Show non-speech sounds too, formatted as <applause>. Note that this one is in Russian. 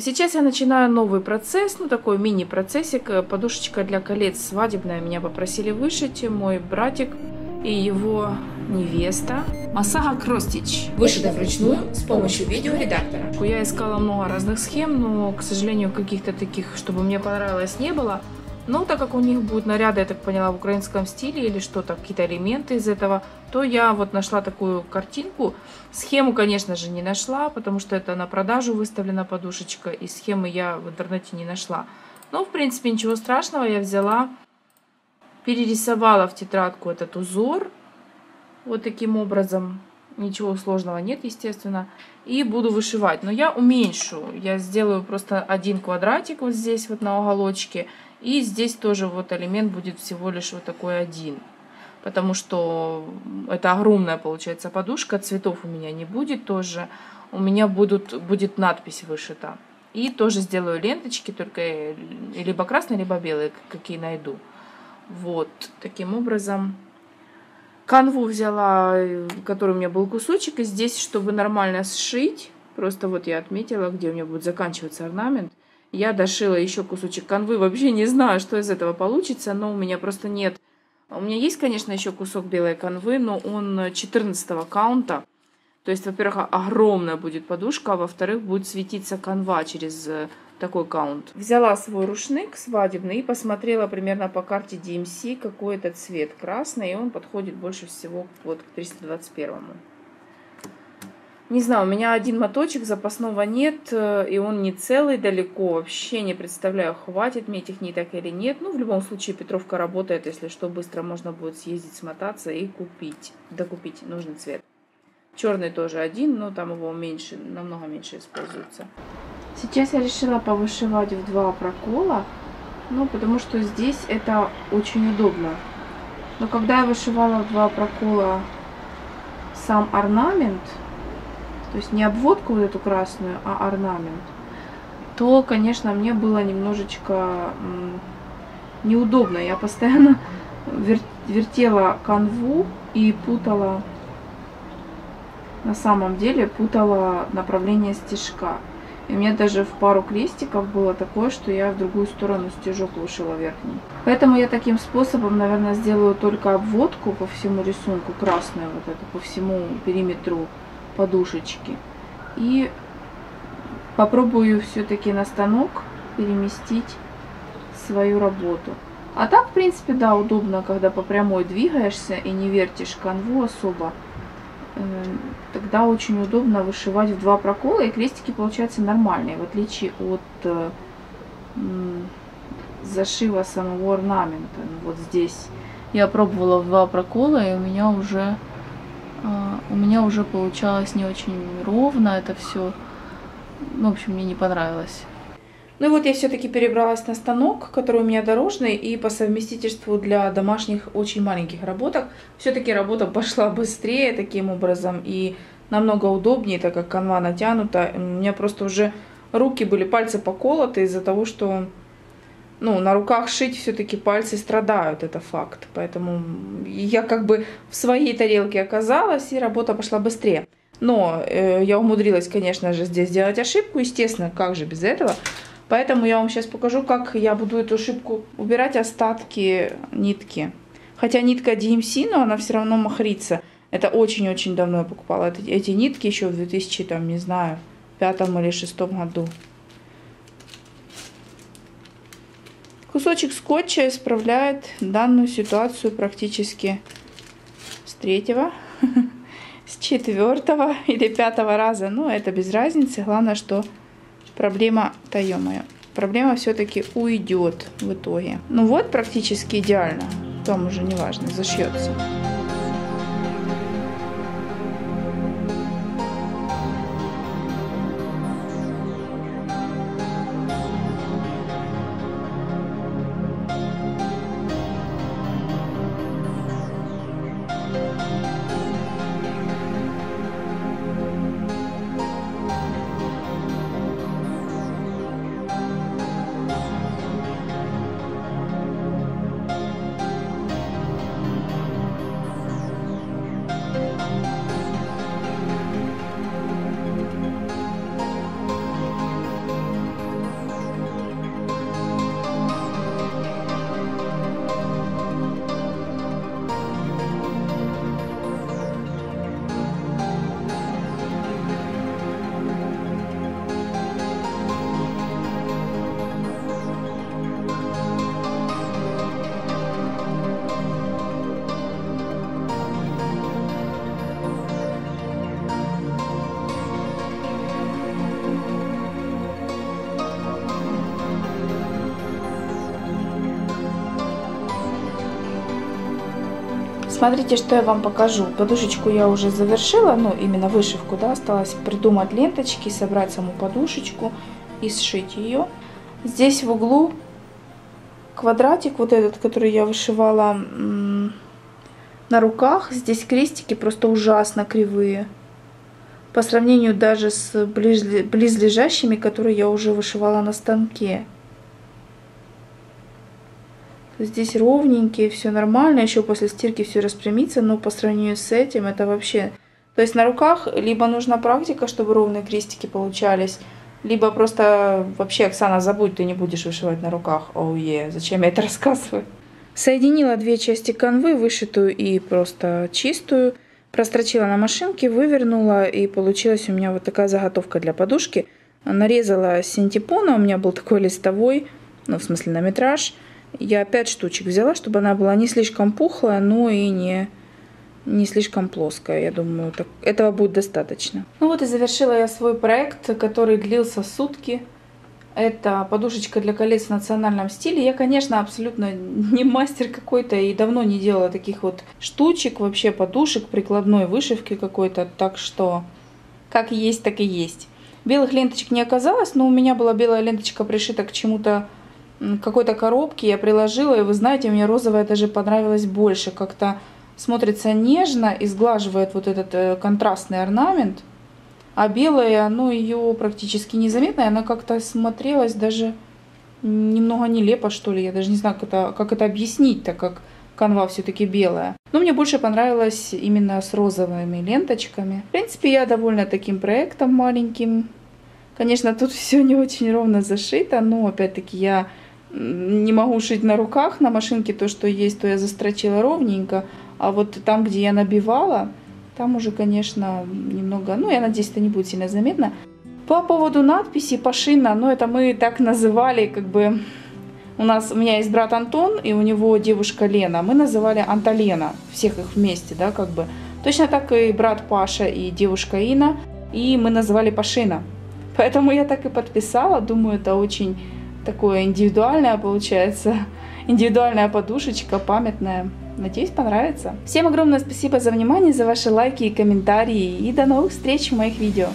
Сейчас я начинаю новый процесс, ну такой мини-процессик. Подушечка для колец свадебная меня попросили вышить. Мой братик и его невеста Масага Кростич. Вышита вручную с помощью видеоредактора. Я искала много разных схем, но, к сожалению, каких-то таких, чтобы мне понравилось, не было. Но так как у них будут наряды, я так поняла, в украинском стиле или что-то, какие-то элементы из этого, то я вот нашла такую картинку. Схему, конечно же, не нашла, потому что это на продажу выставлена подушечка, и схемы я в интернете не нашла. Но, в принципе, ничего страшного, я взяла, перерисовала в тетрадку этот узор, вот таким образом. Ничего сложного нет, естественно. И буду вышивать. Но я уменьшу. Я сделаю просто один квадратик вот здесь вот на уголочке. И здесь тоже вот элемент будет всего лишь вот такой один. Потому что это огромная получается подушка. Цветов у меня не будет тоже. У меня будут, будет надпись вышита. И тоже сделаю ленточки, только либо красные, либо белые, какие найду. Вот, таким образом. Канву взяла, который у меня был кусочек. И здесь, чтобы нормально сшить, просто вот я отметила, где у меня будет заканчиваться орнамент. Я дошила еще кусочек канвы. Вообще не знаю, что из этого получится, но у меня просто нет... У меня есть, конечно, еще кусок белой канвы, но он 14 каунта. То есть, во-первых, огромная будет подушка, а во-вторых, будет светиться канва через э, такой каунт. Взяла свой рушник свадебный и посмотрела примерно по карте DMC, какой это цвет красный, и он подходит больше всего вот к 321. Не знаю, у меня один моточек, запасного нет, э, и он не целый далеко. Вообще не представляю, хватит мне этих ниток или нет. Ну, в любом случае, Петровка работает, если что, быстро можно будет съездить, смотаться и купить, докупить нужный цвет. Черный тоже один, но там его меньше, намного меньше используется. Сейчас я решила повышивать в два прокола, ну, потому что здесь это очень удобно. Но когда я вышивала в два прокола сам орнамент, то есть не обводку вот эту красную, а орнамент, то, конечно, мне было немножечко неудобно. Я постоянно вер вертела канву и путала, на самом деле путала направление стежка. И у меня даже в пару крестиков было такое, что я в другую сторону стежок ушила верхний. Поэтому я таким способом, наверное, сделаю только обводку по всему рисунку, красную вот эту, по всему периметру подушечки. И попробую все-таки на станок переместить свою работу. А так, в принципе, да, удобно, когда по прямой двигаешься и не вертишь канву особо. Эм, тогда очень удобно вышивать в два прокола, и крестики получаются нормальные, в отличие от э, зашива самого орнамента. Вот здесь я пробовала в два прокола, и у меня уже у меня уже получалось не очень ровно это все. Ну, в общем, мне не понравилось. Ну и вот я все-таки перебралась на станок, который у меня дорожный, и по совместительству для домашних очень маленьких работок. Все-таки работа пошла быстрее таким образом и намного удобнее, так как канва натянута. У меня просто уже руки были, пальцы поколоты из-за того, что ну, на руках шить все-таки пальцы страдают, это факт. Поэтому я как бы в своей тарелке оказалась, и работа пошла быстрее. Но э, я умудрилась, конечно же, здесь сделать ошибку. Естественно, как же без этого. Поэтому я вам сейчас покажу, как я буду эту ошибку убирать остатки нитки. Хотя нитка DMC, но она все равно махрится. Это очень-очень давно я покупала эти, эти нитки еще в 2000, там, не знаю, пятом или шестом году. Кусочек скотча исправляет данную ситуацию практически с третьего, <laughs> с четвертого или пятого раза. Но это без разницы. Главное, что проблема-то, ё-моё, проблема все-таки уйдет в итоге. Ну вот, практически идеально. Там уже не важно, зашьется. Смотрите, что я вам покажу. Подушечку я уже завершила, ну, именно вышивку, да, осталось придумать ленточки, собрать саму подушечку и сшить ее. Здесь в углу квадратик, вот этот, который я вышивала на руках, здесь крестики просто ужасно кривые. По сравнению даже с близлежащими, которые я уже вышивала на станке. Здесь ровненькие, все нормально, еще после стирки все распрямится, но по сравнению с этим это вообще... То есть на руках либо нужна практика, чтобы ровные крестики получались, либо просто вообще, Оксана, забудь, ты не будешь вышивать на руках. Оу, oh, yeah. зачем я это <laughs> рассказываю? Соединила две части канвы, вышитую и просто чистую. Прострочила на машинке, вывернула и получилась у меня вот такая заготовка для подушки. Нарезала синтепона, у меня был такой листовой, ну в смысле на метраж. Я 5 штучек взяла, чтобы она была не слишком пухлая, но и не, не слишком плоская. Я думаю, так, этого будет достаточно. Ну вот и завершила я свой проект, который длился сутки. Это подушечка для колец в национальном стиле. Я, конечно, абсолютно <laughs> не мастер какой-то и давно не делала таких вот штучек, вообще подушек, прикладной вышивки какой-то. Так что как есть, так и есть. Белых ленточек не оказалось, но у меня была белая ленточка пришита к чему-то какой-то коробки я приложила, и вы знаете, мне розовая даже понравилась больше. Как-то смотрится нежно и сглаживает вот этот э, контрастный орнамент. А белая, ну, ее практически незаметно, и она как-то смотрелась даже немного нелепо, что ли. Я даже не знаю, как это, как это объяснить, так как канва все-таки белая. Но мне больше понравилось именно с розовыми ленточками. В принципе, я довольна таким проектом маленьким. Конечно, тут все не очень ровно зашито, но опять-таки я не могу шить на руках, на машинке то, что есть, то я застрочила ровненько. А вот там, где я набивала, там уже, конечно, немного, ну, я надеюсь, это не будет сильно заметно. По поводу надписи Пашина, ну, это мы так называли, как бы, у нас, у меня есть брат Антон, и у него девушка Лена. Мы называли Анталена, всех их вместе, да, как бы. Точно так и брат Паша и девушка Ина, и мы называли Пашина. Поэтому я так и подписала, думаю, это очень такое индивидуальное получается. Индивидуальная подушечка, памятная. Надеюсь, понравится. Всем огромное спасибо за внимание, за ваши лайки и комментарии. И до новых встреч в моих видео.